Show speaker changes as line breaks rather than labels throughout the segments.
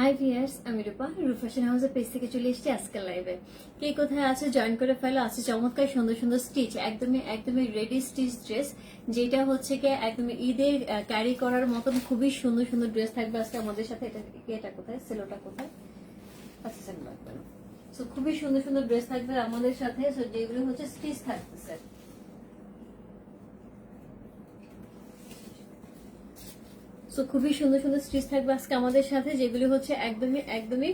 High viewers আমি রূপা fashion হাউসের page থেকে চলে এসেছি আজকের লাইভে কে কোথায় আছে? জয়েন করে ফেলো। আছে চমৎকার সুন্দর সুন্দর স্টিচ একদমই একদমই রেডি স্টিচ ড্রেস যেটা হচ্ছে কি একদমই ঈদের ক্যারি করার মতন খুবই সুন্দর সুন্দর ড্রেস থাকবে আজকে আমাদের সাথে। এটা এটা কোথায়? সেলোটা কোথায়? আচ্ছা না সো খুবই সুন্দর সুন্দর ড্রেস থাকবে আমাদের সাথে। সো যেগুলো হচ্ছে স্টিচ থাকতেছে। সো খুবই সুন্দর সুন্দর স্টিচ থাকবে আজকে আমাদের সাথে, যেগুলি হচ্ছে একদমই একদমই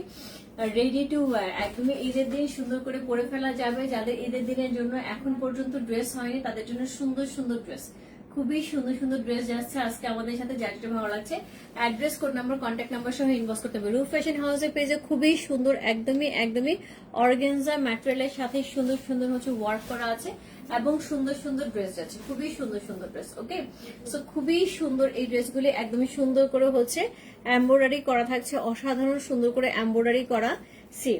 রেডি টু ওয়্যার একদমই ঈদের দিন সুন্দর করে পরে ফেলা যাবে। যাদের ঈদের দিনের জন্য এখন পর্যন্ত ড্রেস হয়নি, তাদের জন্য সুন্দর সুন্দর ড্রেস খুবই সুন্দর সুন্দর ড্রেস যাচ্ছে আজকে আমাদের সাথে যেটা ভালো লাগছে। Address code number contact number সহ ইনবক্স করতে হবে রুফ ফ্যাশন হাউসের পেজে খুবই সুন্দর, একদমই একদমই অর্গেনজা ম্যাটেরিয়ালের সাথে সুন্দর সুন্দর হচ্ছে ওয়ার্ক করা আছে। এবং সুন্দর সুন্দর ড্রেস যাচ্ছে খুবই সুন্দর সুন্দর ড্রেস ওকে সো খুবই সুন্দর এই ড্রেসগুলি একদমই সুন্দর করে হচ্ছে এমব্রয়ডারি করা থাকছে অসাধারণ সুন্দর করে এমব্রয়ডারি করা সি।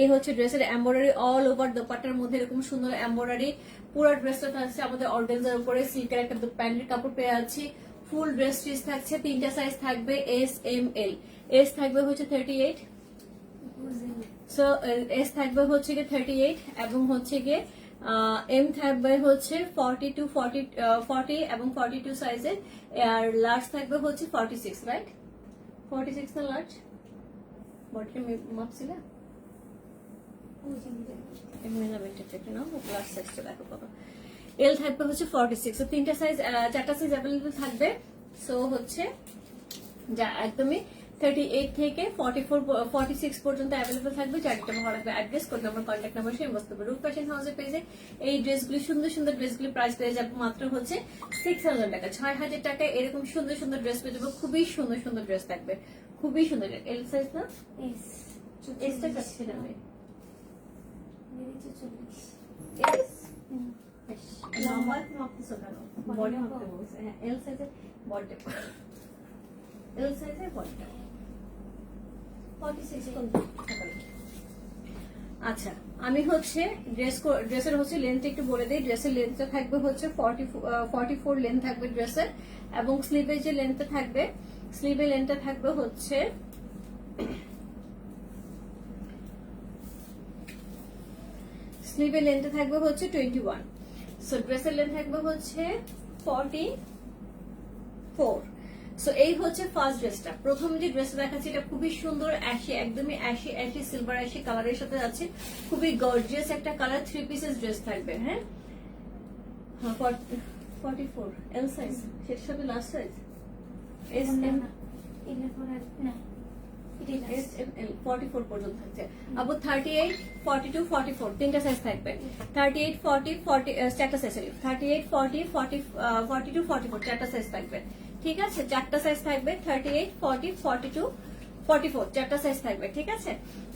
এই হচ্ছে ড্রেসের এমব্রয়ডারি অল ওভার দোপাট্টার মধ্যে এরকম সুন্দর এমব্রয়ডারি পুরো ড্রেসটা থাকছে আমাদের অর্গেনজার উপরে সিল্কের একটা প্যান্টের কাপড় পেয়ে আছি ফুল ড্রেস স্টিচ থাকছে তিনটা সাইজ থাকবে এস এম এল এস থাকবে হচ্ছে থার্টি এইট সো এস থাকবে হচ্ছে গিয়ে থার্টি এইট এবং হচ্ছে গিয়ে এম থাকবে হচ্ছে ফর্টি টু ফর্টি ফর্টি এবং ফর্টি টু সাইজের আর লার্জ থাকবে হচ্ছে forty six right forty six না লার্জ বডিটা মাপছিল এল থাকবে হচ্ছে ফর্টি সিক্স তিনটা সাইজ চারটা সাইজ অ্যাভেলেবল থাকবে। সো হচ্ছে যা একদমই থার্টি এইট থেকে ফর্টি ফোর ফর্টি সিক্স পর্যন্ত অ্যাভেলেবল থাকবে। চারটা ভালো লাগবে address code number contact number সেই হবে রূপ ফ্যাশন হাউসের পেজে এই ড্রেসগুলি সুন্দর সুন্দর ড্রেসগুলি প্রাইস পেয়ে যাবে মাত্র হচ্ছে সিক্স হাজার টাকা। ছয় হাজার টাকায় এরকম সুন্দর সুন্দর ড্রেস পেয়ে যাব। খুবই সুন্দর সুন্দর ড্রেস থাকবে। খুবই সুন্দর। এল সাইজ না? এসটা কাছে এস লম্বা মাপতেছো কেন? বডি মাপতে বলছে হ্যাঁ এল সাইজের বডি এল সাইজের বডিটা আচ্ছা আমি হচ্ছে ড্রেস ড্রেসের হচ্ছে লেন্থ একটু বলে দিই। ড্রেসের লেন্থটা থাকবে হচ্ছে ফর্টি ফোর লেন্থ থাকবে ড্রেসের এবং স্লিভের যে লেন্থটা থাকবে স্লিভের লেন্থটা থাকবে হচ্ছে স্লিভের লেন্থটা থাকবে হচ্ছে টোয়েন্টি ওয়ান সো ড্রেসের লেন্থ থাকবে হচ্ছে ফর্টি ফোর সো এই হচ্ছে ফার্স্ট ড্রেসটা প্রথম যে ড্রেসটা দেখাচ্ছি এটা খুবই সুন্দর অ্যাশি একদমই অ্যাশি অ্যাশি সিলভার অ্যাশি কালারের সাথে যাচ্ছে। খুবই গর্জিয়াস একটা কালার থ্রি পিসেস ড্রেস থাকবে হ্যাঁ? ফর্টি ফোর এল সাইজ সেটার সাথে লাস্ট সাইজ এস এম থাকছে আবার thirty eight forty two forty four তিনটা সাইজ থাকবে। থার্টি এইট ফর্টি ফর্টি চারটা size sorry thirty eight forty forty forty two forty four চারটা সাইজ থাকবে। ঠিক আছে? চারটা সাইজ থাকবে thirty eight forty forty two forty four চারটা সাইজ থাকবে, ঠিক আছে?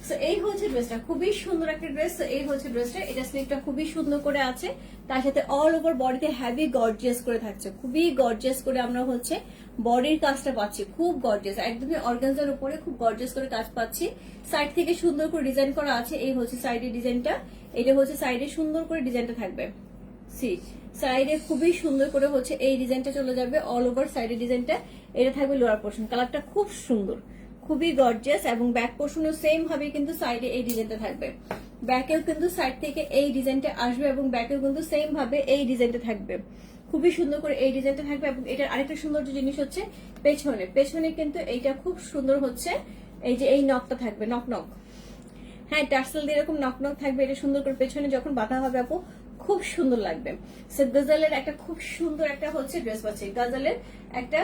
সো এই হচ্ছে ড্রেসটা খুবই সুন্দর একটা ড্রেস এই হচ্ছে ড্রেসটা এটা স্লিভটা খুবই সুন্দর করে আছে। তার সাথে অল ওভার বডিতে হ্যাভি গর্জিয়াস করে থাকছে। খুবই গর্জিয়াস করে আমরা হচ্ছে বডির কাজটা পাচ্ছি। খুব গর্জিয়াস একদমই অর্গানজার উপরে খুব গর্জিয়াস করে কাজ পাচ্ছি। সাইড থেকে সুন্দর করে ডিজাইন করা আছে। এই হচ্ছে সাইডের ডিজাইনটা এটা হচ্ছে সাইডে সুন্দর করে ডিজাইনটা থাকবে। সি সাইডে খুবই সুন্দর করে হচ্ছে এই ডিজাইনটা চলে যাবে অল ওভার সাইডের ডিজাইনটা। এটা থাকবে লোয়ার পোর্শন কালারটা খুব সুন্দর, খুবই গর্জিয়াস এবং ব্যাক পোর্শনও সেম ভাবে কিন্তু সাইডে এই ডিজাইনটা থাকবে। ব্যাকেও কিন্তু সাইড থেকে এই ডিজাইনটা আসবে এবং ব্যাকেও কিন্তু সেম ভাবে এই ডিজাইনটা থাকবে। খুবই সুন্দর করে এই ডিজাইনটা থাকবে এবং এটার আরেকটা সুন্দর জিনিস হচ্ছে পেছনে। পেছনে কিন্তু এইটা খুব সুন্দর হচ্ছে, এই যে এই নখটা থাকবে নক নক হ্যাঁ টার্সেল দিয়ে এরকম নক নক থাকবে, এটা সুন্দর করে পেছনে যখন বাঁধা হবে আপু খুব সুন্দর লাগবে। সে গজালের একটা খুব সুন্দর একটা হচ্ছে ড্রেস পাচ্ছি। গজালের একটা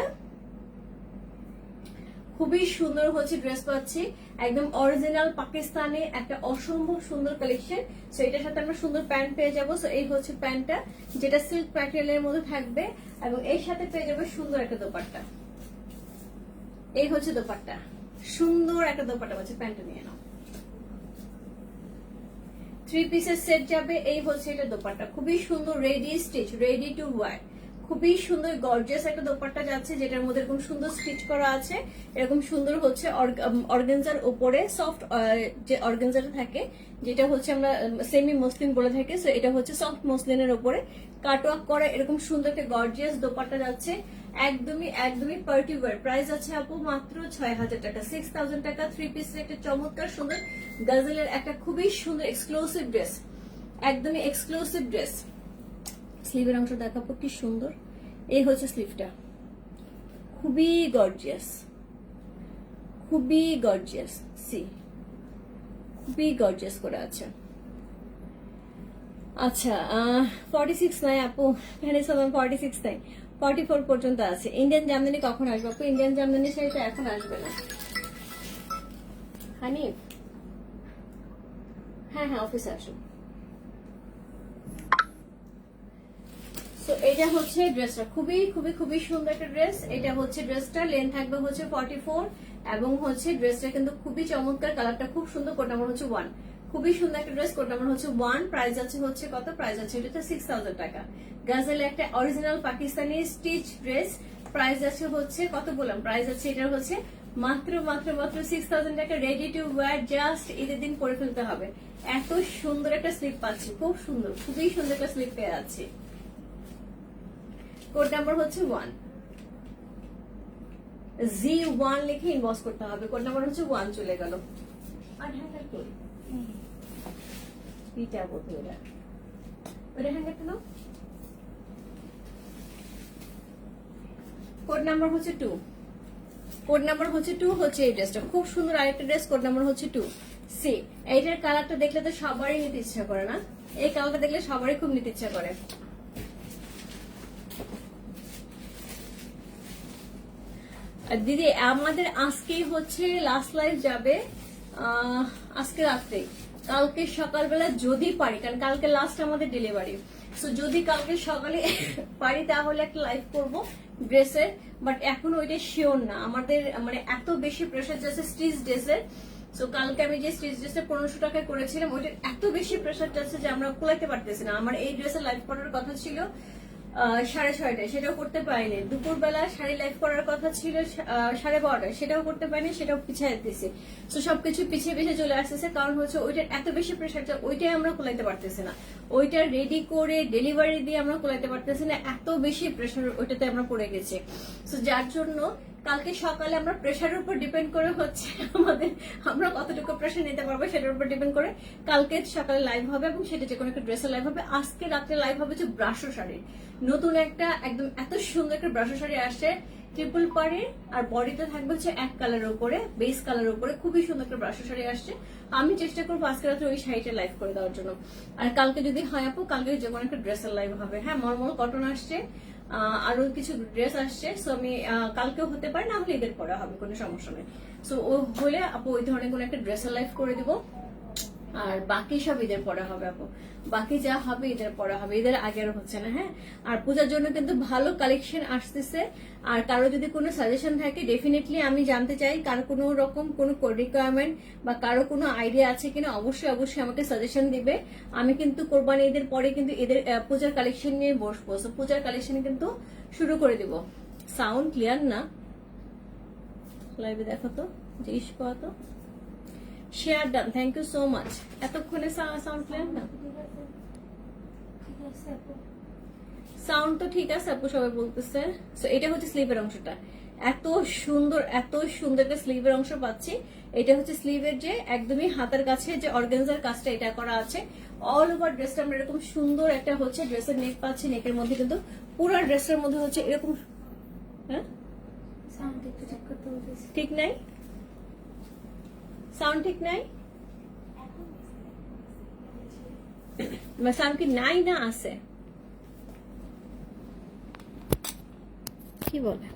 খুবই সুন্দর হচ্ছে ড্রেস পাচ্ছি। একদম অরিজিনাল পাকিস্তানে একটা অসম্ভব সুন্দর কালেকশন সো এটার সাথে আমরা সুন্দর প্যান্ট পেয়ে যাব। সো এই হচ্ছে প্যান্টটা যেটা সিল্ক ম্যাটেরিয়ালের মধ্যে থাকবে এবং এর সাথে পেয়ে যাবে সুন্দর একটা দোপাট্টা। এই হচ্ছে দোপাট্টা। সুন্দর একটা দোপাট্টা পাচ্ছে প্যান্টটা নিয়ে নাও। থ্রি পিসের সেট যাবে, এই হচ্ছে এটা দোপাট্টা। খুবই সুন্দর ready stitch ready to wear খুবই সুন্দর গর্জিয়াস একটা দোপাট্টা যাচ্ছে, যেটার মধ্যে এরকম সুন্দর স্টিচ করা আছে। এরকম সুন্দর হচ্ছে অর্গেনজার উপরে সফট যে অর্গেনজারটা থাকে, যেটা হচ্ছে আমরা সেমি মসলিন বলে থাকি সো এটা হচ্ছে সফট মসলিনের উপরে। কাটওয়ার্ক করা, এরকম সুন্দর একটা গর্জিয়াস দোপাট্টা যাচ্ছে। একদমই একদমই পার্টি ওয়ার প্রাইস আছে আপু মাত্র ছয় হাজার টাকা। সিক্স থাউজেন্ড টাকা থ্রি পিসের একটা চমৎকার সুন্দর গাজেলের একটা খুবই সুন্দর এক্সক্লুসিভ ড্রেস একদমই এক্সক্লুসিভ ড্রেস স্লিভের অংশ দেখাবো, কি সুন্দর। এই হচ্ছে স্লিভটা খুবই গর্জিয়াস খুবই গর্জিয়াস সি খুবই গর্জিয়াস করে আছে। আচ্ছা ফর্টি সিক্স নাই আপু এখানে সবাই ফর্টি সিক্স নাই ফর্টি ফোর পর্যন্ত আছে। ইন্ডিয়ান জামদানি কখন আসবে আপু? ইন্ডিয়ান জামদানি শাড়িটা এখন আসবে না। হানিফ? হ্যাঁ হ্যাঁ অফিসে আসুন। তো এটা হচ্ছে ড্রেসটা। খুবই খুবই খুবই সুন্দর একটা ড্রেস। এটা হচ্ছে ড্রেসটা। লেন্থ থাকবে হচ্ছে ফর্টি ফোর এবং হচ্ছে ড্রেসটা কিন্তু খুবই চমৎকার। কালারটা খুব সুন্দর নাম্বার হচ্ছে ওয়ান খুবই সুন্দর একটা ড্রেস কোড নাম্বার হচ্ছে ওয়ান প্রাইস আছে হচ্ছে কত? প্রাইস আছে এটা সিক্স থাউজেন্ড টাকা। গাজেল একটা original Pakistani stitch dress price আছে হচ্ছে কত বললাম? প্রাইস আছে এটা হচ্ছে মাত্র মাত্র মাত্র সিক্স থাউজেন্ড টাকা রেডি টু ওয়ার জাস্ট ঈদের দিন পরে ফেলতে হবে। এত সুন্দর একটা স্লিপ পাচ্ছি, খুব সুন্দর, খুবই সুন্দর একটা স্লিপ পেয়ে যাচ্ছি। কোড নাম্বার হচ্ছে ওয়ান জি ওয়ান লিখে ইনবক্স করতে হবে। কোড নাম্বার হচ্ছে ওয়ান চলে গেল। আর হ্যাঙ্গার সি এইটার কালারটা দেখলে তো সবারই নিতে ইচ্ছা করে না। এই কালারটা দেখলে সবারই খুব নিতে ইচ্ছা করে। দিদি, আমাদের আজকেই হচ্ছে লাস্ট লাইভ যাবে আজকে রাত্রে। কালকে সকালবেলা যদি পারি, কারণ কালকে লাস্ট আমাদের ডেলিভারি সো যদি কালকে সকালে পারি, তাহলে একটা লাইভ করব ড্রেসের বাট এখন ওইটা শিওর না। আমাদের মানে এত বেশি প্রেশার যাচ্ছে স্টিচ ড্রেসের সো কালকে আমি যে স্টিচ ড্রেসটা পনেরোশো টাকায় করেছিলাম, ওইটার এত বেশি প্রেশার যাচ্ছে যে আমরা কুলাইতে পারতেছি না। আমার এই ড্রেসের লাইভ করার কথা ছিল। সাড়ে ছয়টায়, সেটাও করতে পারিনি। দুপুরবেলা শাড়ি লাইভ করার কথা ছিল সাড়ে বারোটায়, সেটাও করতে পারিনি, সেটাও পিছিয়ে দিতেছি তো সবকিছু পিছিয়ে পিছিয়ে চলে আসতেছে, কারণ হচ্ছে ওইটার এত বেশি প্রেশার ওইটাই আমরা কোলাইতে পারতেছি না। ওইটা রেডি করে ডেলিভারি দিয়ে আমরা কোলাইতে পারতেছি না, এত বেশি প্রেশার ওইটাতে আমরা পড়ে গেছি। তো যার জন্য কালকে সকালে আমরা প্রেশারের উপর ডিপেন্ড করে হচ্ছে আমাদের, আমরা কতটুকু প্রেশার নিতে পারব সেটার উপর ডিপেন্ড করে কালকে সকালে লাইভ হবে এবং সেটা যে কোনো একটা ড্রেসের লাইভ হবে। আজকে রাত্রে লাইভ হবে যে ব্রাশো শাড়ি। নতুন একটা একদম এত সুন্দর একটা ব্রাশো শাড়ি আসছে ট্রিপল পারে আর বডিতে থাকবে হচ্ছে এক কালারের উপরে বেস কালারের উপরে। খুবই সুন্দর একটা ব্রাশো শাড়ি আসছে। আমি চেষ্টা করব আজকে রাত্রে ওই শাড়িটা লাইভ করে দেওয়ার জন্য। আর কালকে যদি, হয় আপু, কালকে যে কোনো একটা ড্রেসের লাইভ হবে। হ্যাঁ মলমল কটন আসছে। আরও কিছু ড্রেস আসছে সো আমি কালকেও হতে পারে, না হলে ঈদের পরে হবে, কোনো সমস্যা নেই। সো ও হলে আপু, ওই ধরনের কোনো একটা ড্রেস লাইভ করে দিব। আর বাকি সব ঈদের পরে হবে আপু। বাকি যা হবে ঈদের পরে হবে ঈদের আগে আর হচ্ছে না হ্যাঁ? আর পূজার জন্য কিন্তু ভালো কালেকশন আসতেছে। আর কারও যদি কোনো সাজেশন থাকে ডেফিনেটলি আমি জানতে চাই কারও কোনো রকম কোনো রিকোয়ারমেন্ট বা কারও কোনো আইডিয়া আছে কিনা অবশ্যই অবশ্যই আমাকে সাজেশন দিবে। আমি কিন্তু কোরবানি ঈদের পরে কিন্তু ঈদের পূজার কালেকশন নিয়ে বসবো। So, পূজার কালেকশন কিন্তু শুরু করে দিব। সাউন্ড ক্লিয়ার না? লাইভে দেখো তো জিজ্ঞেস করো তো? Share done thank you so much এতক্ষণে সাউন্ড ক্লিয়ার না? সাউন্ড তো ঠিক আছে আপু সবাই বলতেছে। So, এটা হচ্ছে স্লিভের অংশটা। এত সুন্দর এত সুন্দর একটা স্লিভের অংশ পাচ্ছি। এটা হচ্ছে স্লিভের যে একদমই হাতের কাছে যে অর্গানজার কাজটা এটা করা আছে। অল ওভার ড্রেসটা আমরা এরকম সুন্দর একটা হচ্ছে ড্রেসের নেক পাচ্ছি নেকের মধ্যে কিন্তু পুরো ড্রেসের মধ্যে হচ্ছে এরকম হ্যাঁ? ঠিক নাই? সাউন্ড ঠিক নাই সাউন্ড কি নাই না আছে কি বলে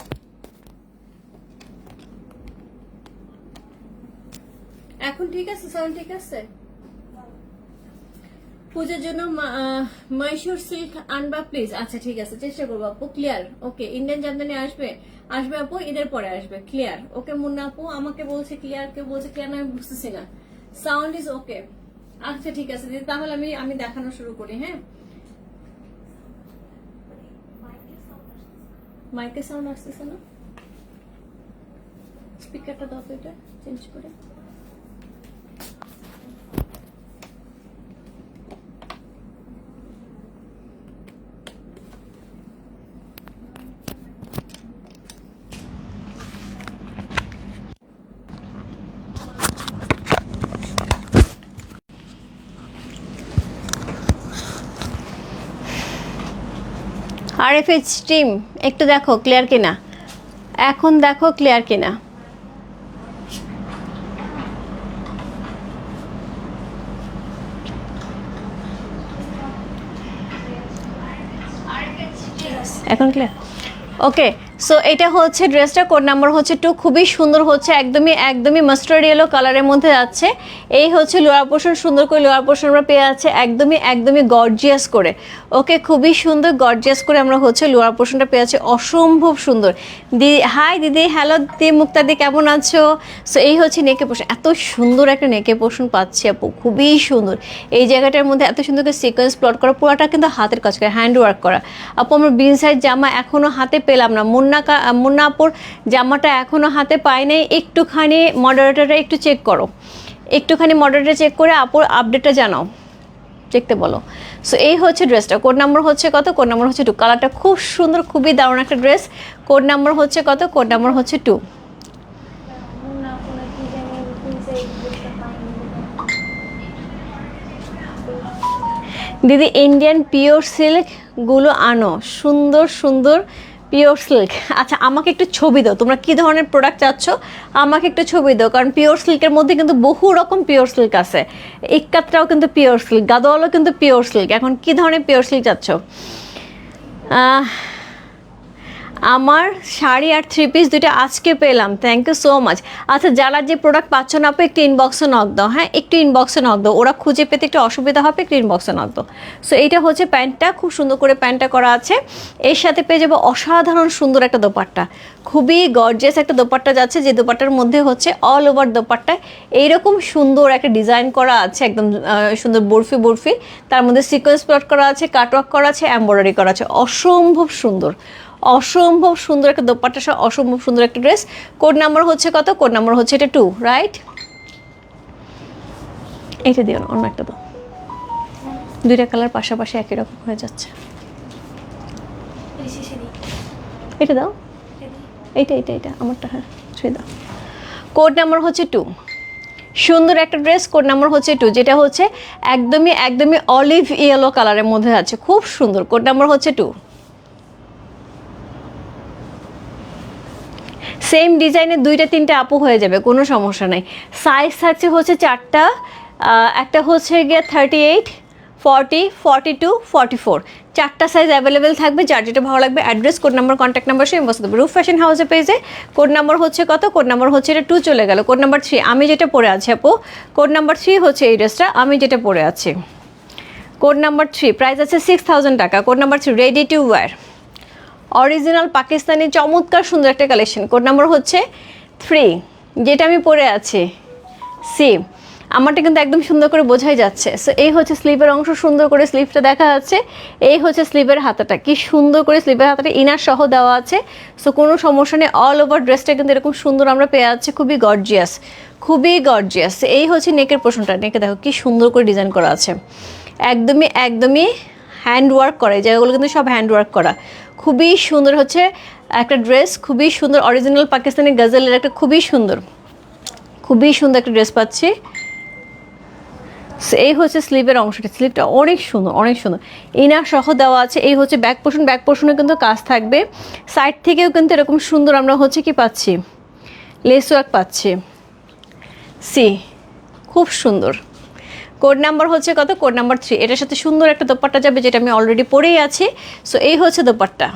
এখন ঠিক আছে সাউন্ড ঠিক আছে পূজার জন্য মা- আহ, মহীশূর সিল্ক আনবা প্লিজ আচ্ছা ঠিক আছে চেষ্টা করব আপু ক্লিয়ার ওকে ইন্ডিয়ান জামদানি আসবে? আসবে আপু ঈদের পরে আসবে ক্লিয়ার ওকে মুন্না আপু আমাকে বলছে ক্লিয়ার কেউ বলছে ক্লিয়ার আমি বুঝতেছি না। সাউন্ড ইজ ওকে আচ্ছা ঠিক আছে দিদি তাহলে আমি আমি দেখানো শুরু করি হ্যাঁ? মাইকের সাউন্ড আসতেছে না? স্পিকারটা দাও তো এটা চেঞ্জ করে। আর এফ এইচ টিম, একটু দেখো ক্লিয়ার কিনা? এখন দেখো ক্লিয়ার কিনা? এখন ক্লিয়ার ওকে সো এটা হচ্ছে ড্রেসটা কোড নাম্বার হচ্ছে টু। খুবই সুন্দর হচ্ছে, একদমই একদমই মাস্টার্ড ইয়েলো কালারের মধ্যে যাচ্ছে এই হচ্ছে লোয়ার পোর্শন, সুন্দর করে লোয়ার পোর্শন আমরা পেয়ে যাচ্ছে, একদমই একদমই গর্জিয়াস করে। ওকে খুবই সুন্দর গর্জিয়াস করে আমরা হচ্ছে লোয়ার পোর্শনটা পেয়ে যাচ্ছি, অসম্ভব সুন্দর। দি হাই দিদি হ্যালো দিদি মুক্তাদি কেমন আছো? সো এই হচ্ছে নেকে পোর্শন এত সুন্দর একটা নেকে পোর্শন পাচ্ছি আপু, খুবই সুন্দর। এই জায়গাটার মধ্যে এত সুন্দর করে সিকোয়েন্স প্লট করা, পুরোটা কিন্তু হাতের কাজ করে হ্যান্ড ওয়ার্ক করা। আপু, আমরা বিন সাইজ জামা এখনও হাতে পেলাম না মুন্না জামাটা এখনও হাতে পাই নাই একটুখানি মডারেটারটা একটু চেক করো। একটুখানি মডারেটার চেক করে আপুর আপডেটটা জানাও। দেখতে বলো। সো এই হচ্ছে ড্রেসটা কোড নাম্বার হচ্ছে কত? কোড নাম্বার হচ্ছে টু কালারটা খুব সুন্দর, খুবই দারুণ একটা ড্রেস কোড নাম্বার হচ্ছে কত? কোড নাম্বার হচ্ছে টু দিদি ইন্ডিয়ান পিওর সিল্কগুলো আনো। সুন্দর সুন্দর পিওর সিল্ক আচ্ছা আমাকে একটু ছবি দাও। তোমরা কি ধরনের প্রোডাক্ট চাচ্ছ? আমাকে একটু ছবি দাও, কারণ পিওর সিল্কের মধ্যে কিন্তু বহু রকম পিওর সিল্ক আছে। ইক্কাতটাও কিন্তু পিওর সিল্ক গাদোয়ালও কিন্তু পিওর সিল্ক এখন কি ধরনের পিওর সিল্ক চাচ্ছ? আমার শাড়ি আর থ্রি পিস দুটো আজকে পেলাম। থ্যাংক ইউ সো মাচ আচ্ছা যারা যে প্রোডাক্ট পাচ্ছ না, আপু, একটু ইনবক্সে নক দাও। হ্যাঁ একটু ইনবক্সে নক দাও। ওরা খুঁজে পেতে একটু অসুবিধা হবে, একটু ইনবক্সে নক দাও। সো এইটা হচ্ছে প্যান্টটা। খুব সুন্দর করে প্যান্টটা করা আছে। এর সাথে পেয়ে যাব অসাধারণ সুন্দর একটা দোপাট্টা। খুবই গর্জিয়াস একটা দোপাট্টা যাচ্ছে, যে দোপাট্টার মধ্যে হচ্ছে অল ওভার দোপাট্টা। এইরকম সুন্দর একটা ডিজাইন করা আছে, একদম সুন্দর বরফি বরফি। তার মধ্যে সিকোয়েন্স প্লট করা আছে কাটওয়ার্ক করা আছে এমব্রয়ডারি করা আছে। অসম্ভব সুন্দর। অসম্ভব সুন্দর একটা দোপাট্টা সহ অসম্ভব সুন্দর একটা ড্রেস। কোড নাম্বার হচ্ছে কত? কোড নাম্বার হচ্ছে এটা টু রাইট এইটা দিও না, অন্য একটা দাও। দুইটা কালার পাশাপাশি একই রকম হয়ে যাচ্ছে। এটা দাও। এইটা এইটা এইটা, আমারটা হ্যাঁ ছুঁয়ে দাও। কোড নাম্বার হচ্ছে টু সুন্দর একটা ড্রেস, কোড নাম্বার হচ্ছে টু যেটা হচ্ছে একদমই একদমই অলিভ ইয়েলো কালারের মধ্যে আছে। খুব সুন্দর, কোড নাম্বার হচ্ছে টু সেম ডিজাইনের দুইটা, তিনটা আপু হয়ে যাবে, কোনো সমস্যা নাই। সাইজ থাকছে হচ্ছে চারটা একটা হচ্ছে গিয়ে thirty eight forty forty two forty four চারটা সাইজ অ্যাভেলেবেল থাকবে, যার যেটা ভালো লাগবে address code number contact number সে বসে দেবে রুফ ফ্যাশন হাউসে পেজে কোড নাম্বার হচ্ছে কত? কোড নাম্বার হচ্ছে এটা টু চলে গেল। কোড নাম্বার থ্রি আমি যেটা পরে আছি আপু কোড নাম্বার থ্রি হচ্ছে এই ড্রেসটা আমি যেটা পরে আছি। কোড নাম্বার থ্রি প্রাইস আছে সিক্স থাউজেন্ড টাকা। Code number three ready to wear original Pakistani চমৎকার সুন্দর একটা কালেকশন কোড নাম্বার হচ্ছে থ্রি যেটা আমি পরে আছি। সি আমারটা কিন্তু একদম সুন্দর করে বোঝাই যাচ্ছে। সো এই হচ্ছে স্লিভের অংশ, সুন্দর করে স্লিভটা দেখা যাচ্ছে এই হচ্ছে স্লিভের হাতাটা। কি সুন্দর করে স্লিভের হাতাটা ইনার সহ দেওয়া আছে। সো কোনো সমস্যা নেই। অল ওভার ড্রেসটা কিন্তু এরকম সুন্দর আমরা পেয়ে যাচ্ছি। খুবই গর্জিয়াস খুবই গর্জিয়াস এই হচ্ছে নেকের পোষণটা নেকে দেখো কি সুন্দর করে ডিজাইন করা আছে। একদমই একদমই হ্যান্ড ওয়ার্ক করা। এই জায়গাগুলো কিন্তু সব হ্যান্ড ওয়ার্ক করা। খুবই সুন্দর হচ্ছে একটা ড্রেস, খুবই সুন্দর অরিজিনাল পাকিস্তানি গজলের একটা খুবই সুন্দর খুবই সুন্দর একটা ড্রেস পাচ্ছি। এই হচ্ছে স্লিভের অংশটা স্লিভটা অনেক সুন্দর অনেক সুন্দর। ইনার সহ দেওয়া আছে, এই হচ্ছে ব্যাক পোর্শন ব্যাক পোর্শনে কিন্তু কাজ থাকবে। সাইড থেকেও কিন্তু এরকম সুন্দর আমরা হচ্ছে কি পাচ্ছি? লেস ওয়ার্ক পাচ্ছি। সি খুব সুন্দর। কোড নাম্বার হচ্ছে কত? কোড নাম্বার থ্রি এটার সাথে সুন্দর একটা দোপাট্টা যাবে, যেটা আমি অলরেডি পরেই আছি। সো এই হচ্ছে দোপাট্টা।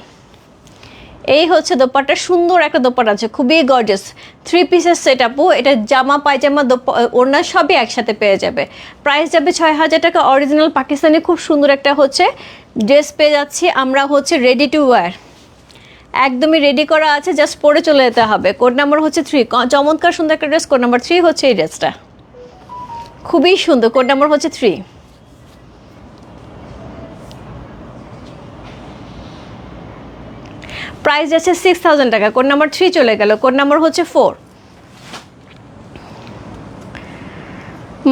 এই হচ্ছে দোপাট্টা। সুন্দর একটা দোপাট্টা আছে, খুবই গর্জাস থ্রি পিসের সেট আপু এটা জামা, পায়জামা ওড়না সবই একসাথে পেয়ে যাবে। প্রাইস যাবে ছয় হাজার টাকা। অরিজিনাল পাকিস্তানি খুব সুন্দর একটা হচ্ছে। ড্রেস পেয়ে যাচ্ছি আমরা হচ্ছে রেডি টু ওয়্যার একদমই রেডি করা আছে জাস্ট পরে চলে যেতে হবে। কোড নাম্বার হচ্ছে থ্রি চমৎকার সুন্দর একটা ড্রেস কোড নাম্বার থ্রি হচ্ছে এই ড্রেসটা খুবই সুন্দর। কোড নাম্বার হচ্ছে থ্রি। প্রাইস যাচ্ছে সিক্স থাউজেন্ড টাকা। কোড নাম্বার থ্রি চলে গেল। কোড নাম্বার হচ্ছে four.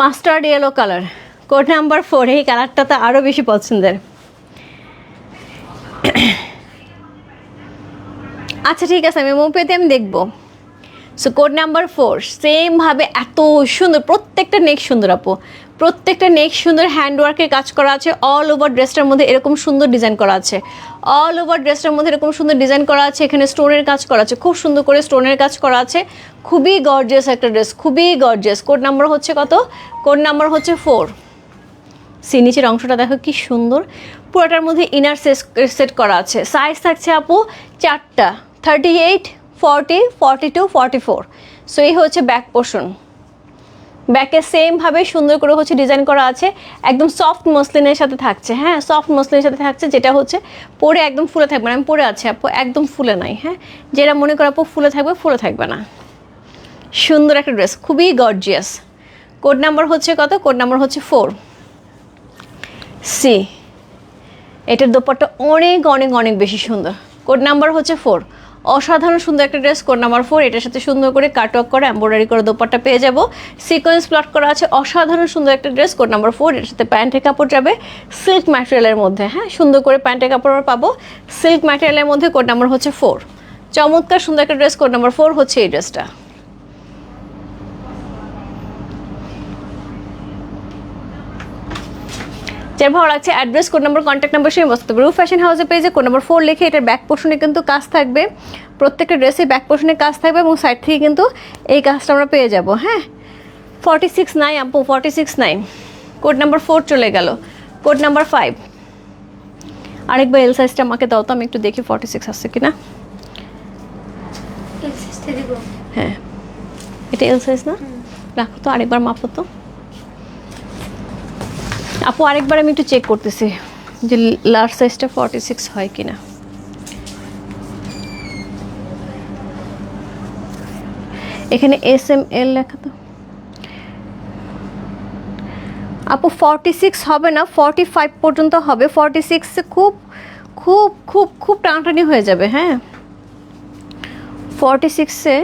Mustard yellow colour code number four, এই কালারটা তো আরও বেশি পছন্দের। আচ্ছা ঠিক আছে, আমি মুভিতে আমি দেখব। সো কোড নাম্বার ফোর সেমভাবে এত সুন্দর, প্রত্যেকটা নেক সুন্দর আপু। প্রত্যেকটা নেক সুন্দর হ্যান্ডওয়ার্কের কাজ করা আছে অল ওভার ড্রেসটার মধ্যে এরকম সুন্দর ডিজাইন করা আছে। অল ওভার ড্রেসটার মধ্যে এরকম সুন্দর ডিজাইন করা আছে, এখানে স্টোনের কাজ করা আছে, খুব সুন্দর করে স্টোনের কাজ করা আছে। খুবই গর্জিয়াস একটা ড্রেস খুবই গর্জিয়াস কোড নাম্বার হচ্ছে কত? কোড নাম্বার হচ্ছে ফোর সি নিচের অংশটা দেখো কি সুন্দর। পুরোটার মধ্যে ইনার সেট করা আছে। সাইজ থাকছে আপু চারটা thirty eight forty forty two forty four so এই হচ্ছে ব্যাক পোর্শন ব্যাকে সেমভাবে সুন্দর করে হচ্ছে ডিজাইন করা আছে। একদম সফট মসলিনের সাথে থাকছে হ্যাঁ? সফট মসলিনের সাথে থাকছে, যেটা হচ্ছে পরে একদম ফুলে থাকবে না। আমি পরে আছি আপু, একদম ফুলে নাই হ্যাঁ? যেটা মনে করো আপু, ফুলে থাকবে ফুলে থাকবে না। সুন্দর একটা ড্রেস খুবই গর্জিয়াস কোড নাম্বার হচ্ছে কত? কোড নাম্বার হচ্ছে ফোর সি এটার দোপাট্টা অনেক অনেক অনেক বেশি সুন্দর। কোড নাম্বার হচ্ছে ফোর অসাধারণ সুন্দর একটা ড্রেস কোড নাম্বার ফোর এটার সাথে সুন্দর করে কাট অফ করে এম্ব্রয়ডারি করে দোপাট্টা পেয়ে যাব। সিকোয়েন্স প্লট করা আছে, অসাধারণ সুন্দর একটা ড্রেস কোড নাম্বার ফোর এটার সাথে প্যান্টের কাপড় যাবে। সিল্ক ম্যাটেরিয়ালের মধ্যে হ্যাঁ সুন্দর করে প্যান্টের কাপড় আমরা পাবো। সিল্ক ম্যাটেরিয়ালের মধ্যে কোড নাম্বার হচ্ছে ফোর চমৎকার সুন্দর একটা ড্রেস কোড নাম্বার ফোর হচ্ছে এই ড্রেসটা যার ভালো লাগছে address code number contact number সেই বসতে রুফ ফ্যাশন হাউসের পেজে কোড নাম্বার ফোর লিখে এটার ব্যাক পোর্শনে কিন্তু কাজ থাকবে। প্রত্যেকটা ড্রেসে ব্যাক পোর্শনে কাজ থাকবে এবং সাইড থেকে কিন্তু এই কাজটা আমরা পেয়ে যাব হ্যাঁ? ফর্টি সিক্স নাইন আপু forty six nine code number four চলে গেল। কোড নাম্বার ফাইভ আরেকবার এল সাইজটা আমাকে দাও তো আমি একটু দেখি ফর্টি সিক্স আসছে কিনা।
এক্সিস্টে দিব।
হ্যাঁ। এটা এল সাইজ না? রাখো তো আরেকবার মাপো তো। আপু, আরেকবার আমি একটু চেক করতেছি যে লার্জ সাইজটা ফর্টি সিক্স হয় কিনা। এখানে এস এম এল লেখা তো। আপু ফর্টি সিক্স হবে না ফর্টি ফাইভ পর্যন্ত হবে। ফর্টি সিক্সে খুব খুব খুব খুব টানাটানি হয়ে যাবে হ্যাঁ। ফর্টি সিক্সে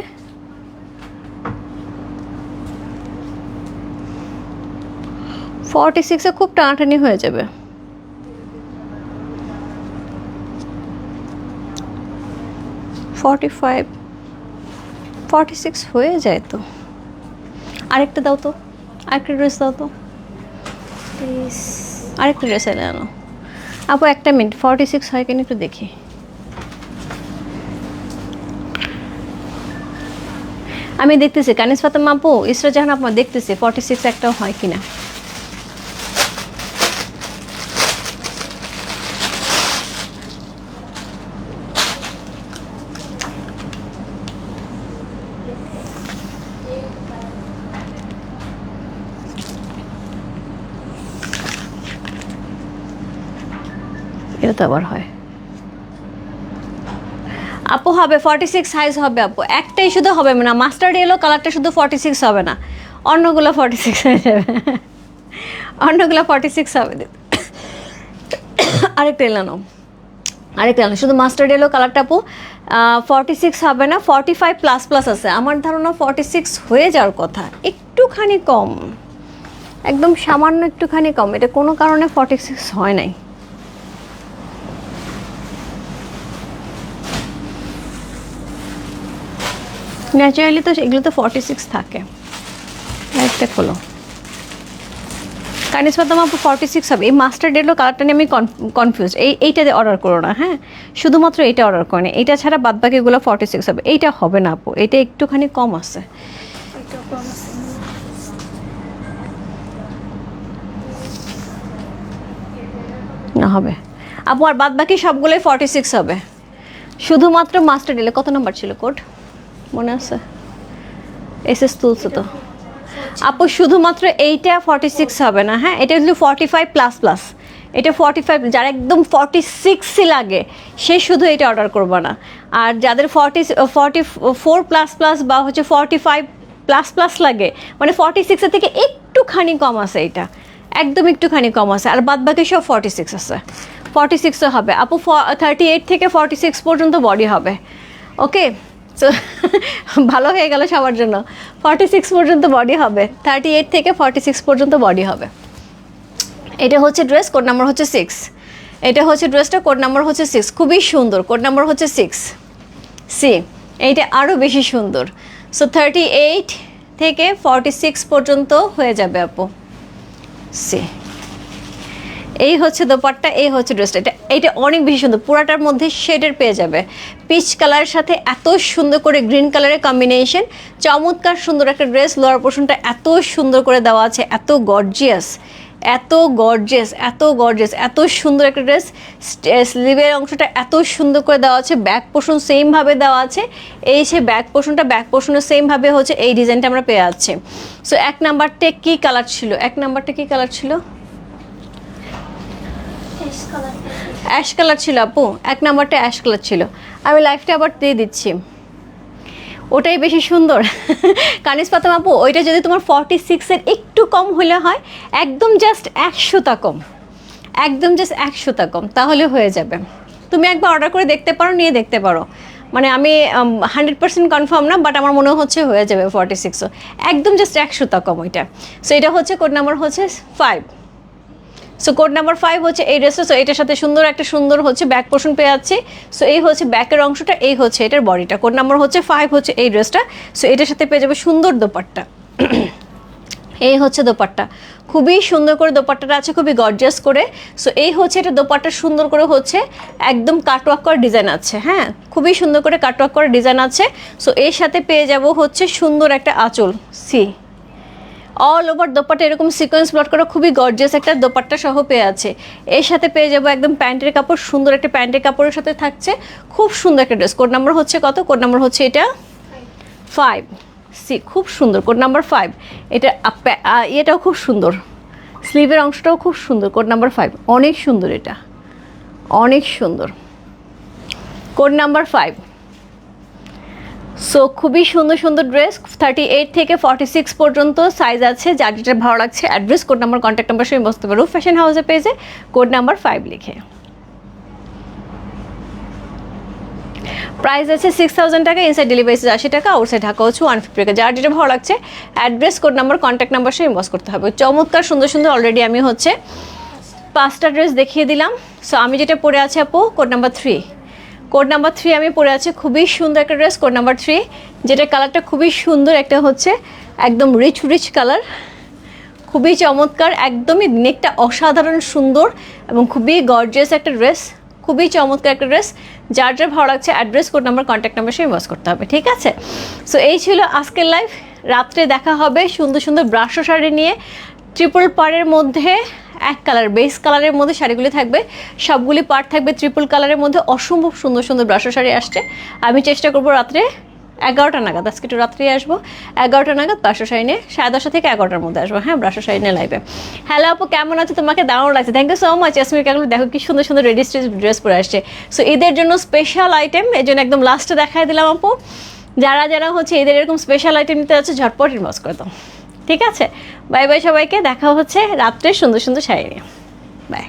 ফর্টি সিক্সে খুব টানাটানি হয়ে যাবে। ফর্টি ফাইভ ফর্টি সিক্স হয়ে যায় তো। আরেকটা দাও তো, আরেকটা ড্রেস দাও তো। আরেকটা ড্রেস এনে আনো। আপু, একটা মিনিট ফর্টি সিক্স হয় কিনা একটু দেখি। আমি দেখতেছি, কানিস ফাতেমা আপু, ইসরা জাহান আপু, দেখতেছি ফর্টি সিক্স একটাও হয় কিনা। তো আবার হয়। আপু হবে ফর্টি সিক্স সাইজ হবে আপু। একটাই শুধু হবে না মাস্টার্ড এলো কালারটা শুধু ফর্টি সিক্স হবে না। অন্যগুলো ফর্টি সিক্স হয়ে যাবে। অন্যগুলো ফর্টি সিক্স হবে। আরেকটা এলানো আরেকটা এলানো শুধু মাস্টার্ড এলো কালারটা আপু ফর্টি সিক্স হবে না ফর্টি ফাইভ প্লাস প্লাস আছে। আমার ধারণা ফর্টি সিক্স হয়ে যাওয়ার কথা। একটুখানি কম। একদম সামান্য একটুখানি কম। এটা কোনো কারণে ফর্টি সিক্স হয় নাই। ন্যাচারালি তো এগুলো তো ফর্টি সিক্স থাকে। একটা খোলো। কানিস পাতাম আপু ফর্টি সিক্স হবে। এই মাস্টার ডেডলো কালারটা নিয়ে আমি কনফিউজ এই এইটা অর্ডার করো না হ্যাঁ? শুধুমাত্র এটা অর্ডার করে না। এইটা ছাড়া বাদ বাকিগুলো ফর্টি সিক্স হবে। এইটা হবে না আপু। এটা একটুখানি কম আছে।
একটু কম আছে।
না হবে। আপু আর বাদ বাকি সবগুলোই ফর্টি সিক্স হবে। শুধুমাত্র মাস্টার ডেলে কত নাম্বার ছিল কোড মনে আছে? এস এস তুলছে তো। আপু, শুধুমাত্র এইটা ফর্টি সিক্স হবে না হ্যাঁ? এটা হলো ফর্টি ফাইভ প্লাস প্লাস এটা ফর্টি ফাইভ যার একদম ফর্টি সিক্সই লাগে, সে শুধু এটা অর্ডার করবে না। আর যাদের forty forty four plus plus বা হচ্ছে ফর্টি ফাইভ প্লাস প্লাস লাগে মানে ফর্টি সিক্সের থেকে একটুখানি কম আছে এটা। একদম একটুখানি কম আছে। আর বাদ বাকি সব ফর্টি সিক্স আছে। ফর্টি সিক্সও হবে। আপু, ফ থার্টি এইট থেকে ফর্টি সিক্স পর্যন্ত বডি হবে। ওকে সো ভালো হয়ে গেল সবার জন্য। ফর্টি সিক্স পর্যন্ত বডি হবে। থার্টি এইট থেকে ফর্টি সিক্স পর্যন্ত বডি হবে। এটা হচ্ছে ড্রেস কোড নাম্বার হচ্ছে সিক্স এটা হচ্ছে ড্রেসটা কোড নাম্বার হচ্ছে সিক্স খুবই সুন্দর কোড নাম্বার হচ্ছে সিক্স সি এইটা আরও বেশি সুন্দর। সো থার্টি এইট থেকে ফর্টি সিক্স পর্যন্ত হয়ে যাবে আপু। সে এই হচ্ছে দোপাট্টা, এই হচ্ছে ড্রেসটা। এটা এইটা অনেক বেশি সুন্দর। পুরাটার মধ্যে শেডের পেয়ে যাবে। পিচ কালারের সাথে এত সুন্দর করে গ্রিন কালারের কম্বিনেশন চমৎকার সুন্দর একটা ড্রেস। লোয়ার পোর্শনটা এত সুন্দর করে দেওয়া আছে। এত গর্জিয়াস এত গর্জিয়াস এত গর্জিয়াস এত সুন্দর একটা ড্রেস। স্লিভের অংশটা এত সুন্দর করে দেওয়া আছে। ব্যাক পোর্শন সেমভাবে দেওয়া আছে। এই সে ব্যাক পোর্শনটা, ব্যাক পোর্শনের সেমভাবে হচ্ছে। এই ডিজাইনটা আমরা পেয়ে যাচ্ছি। সো এক নাম্বারটা কী কালার ছিল? এক নাম্বারটা কী কালার ছিল? অ্যাশ কালার ছিল, আপু। এক নাম্বারটা অ্যাশ কালার ছিল। আমি লাইফটা আবার দিয়ে দিচ্ছি। ওটাই বেশি সুন্দর। কানিস পাতাম আপু, ওইটা যদি তোমার ফর্টি সিক্সের একটু কম হলে হয়, একদম জাস্ট একশোটা কম। একদম জাস্ট একশোটা কম, তাহলে হয়ে যাবে। তুমি একবার অর্ডার করে দেখতে পারো, নিয়ে দেখতে পারো। মানে আমি হান্ড্রেড পার্সেন্ট কনফার্ম না বাট আমার মনে হচ্ছে হয়ে যাবে ফর্টি সিক্সও একদম জাস্ট একশোটা কম ওইটা। সো এটা হচ্ছে কোড নাম্বার হচ্ছে five so code number five হচ্ছে এই ড্রেসটা সো এটার সাথে সুন্দর একটা সুন্দর হচ্ছে ব্যাক পোর্শন পেয়ে যাচ্ছি। সো এই হচ্ছে ব্যাকের অংশটা, এই হচ্ছে এটার বডিটা কোড নাম্বার হচ্ছে ফাইভ হচ্ছে এই ড্রেসটা সো এটার সাথে পেয়ে যাবে সুন্দর দোপাট্টা। এই হচ্ছে দোপাট্টা। খুবই সুন্দর করে দোপাট্টাটা আছে, খুবই গর্জিয়াস করে। সো এই হচ্ছে এটা দোপাট্টা সুন্দর করে হচ্ছে একদম কাটওয়ার্ক করা ডিজাইন আছে। হ্যাঁ খুবই সুন্দর করে কাটওয়ার্ক করা ডিজাইন আছে। সো এর সাথে পেয়ে যাব হচ্ছে সুন্দর একটা আঁচল। সি অল ওভার দোপাট্টা, এরকম সিকোয়েন্স ব্লট করা খুবই গর্জিয়াস একটা দোপাট্টা সহ পেয়ে আছে। এর সাথে পেয়ে যাব একদম প্যান্টের কাপড়, সুন্দর একটা প্যান্টের কাপড়ের সাথে থাকছে। খুব সুন্দর একটা ড্রেস কোড নাম্বার হচ্ছে কত? কোড নাম্বার হচ্ছে এটা? ফাইভ সি, খুব সুন্দর। কোড নাম্বার ফাইভ এটা ইয়েটাও খুব সুন্দর। স্লিভের অংশটাও খুব সুন্দর। কোড নাম্বার ফাইভ অনেক সুন্দর এটা। অনেক সুন্দর। কোড নাম্বার ফাইভ সো খুবই সুন্দর সুন্দর ড্রেস থার্টি এইট থেকে ফর্টি সিক্স পর্যন্ত সাইজ আছে, যার যেটা ভালো লাগছে address code number contact number সঙ্গে বসতে পারো ফ্যাশন হাউসে পেজে কোড নাম্বার ফাইভ লিখে। প্রাইস আছে সিক্স থাউজেন্ড টাকা ইনসাইড ডেলিভারি আশি টাকা আউটসাইড ঢাকা হচ্ছে ওয়ান ফিফটি টাকা। যার যেটা ভালো লাগছে address code number contact number সঙ্গে ইনবক্স করতে হবে। চমৎকার, সুন্দর সুন্দর অলরেডি আমি হচ্ছে পাঁচটা ড্রেস দেখিয়ে দিলাম। সো আমি যেটা পরে আছি আপু code number three code number three আমি পরে আছি, খুবই সুন্দর একটা ড্রেস কোড নাম্বার থ্রি যেটা কালারটা খুবই সুন্দর একটা হচ্ছে, একদম রিচ রিচ কালার খুবই চমৎকার, একদমই নেকটা অসাধারণ সুন্দর এবং খুবই গর্জিয়াস একটা ড্রেস খুবই চমৎকার একটা ড্রেস যার যার ভালো লাগছে address code number contact number সে ইনভয়েস করতে হবে, ঠিক আছে? সো এই ছিল আজকের লাইভ রাত্রে দেখা হবে সুন্দর সুন্দর ব্রাশো শাড়ি নিয়ে ট্রিপল পাড়ের মধ্যে এক কালার বেস কালারের মধ্যে শাড়িগুলি থাকবে। সবগুলি পার্ট থাকবে ট্রিপল কালারের মধ্যে। অসম্ভব সুন্দর সুন্দর ব্রাশো শাড়ি আসছে। আমি চেষ্টা করব রাত্রে এগারোটা নাগাদ, আজকে একটু রাত্রে আসব। এগারোটা নাগাদ ব্রাশো শাড়ি নিয়ে সাড়ে দশটা থেকে এগারোটার মধ্যে আসব। হ্যাঁ ব্রাশো শাড়ি নিয়ে লাইভে হ্যালো আপু, কেমন আছে? তোমাকে দারুণ লাগছে। Thank you so much Yasmin Kakul দেখো কি সুন্দর সুন্দর রেডি স্টিচ ড্রেস পরে আসছে। সো ঈদের জন্য স্পেশাল আইটেম এই জন্য একদম লাস্টে দেখাই দিলাম আপু। যারা যারা হচ্ছে এদের এরকম স্পেশাল আইটেম নিতে আছে ঝটপট ইনভেস্ট করে দাও। ঠিক আছে? বাই বাই সবাইকে দেখা হচ্ছে রাত্রে সুন্দর সুন্দর শাড়ি নিয়ে। বাই।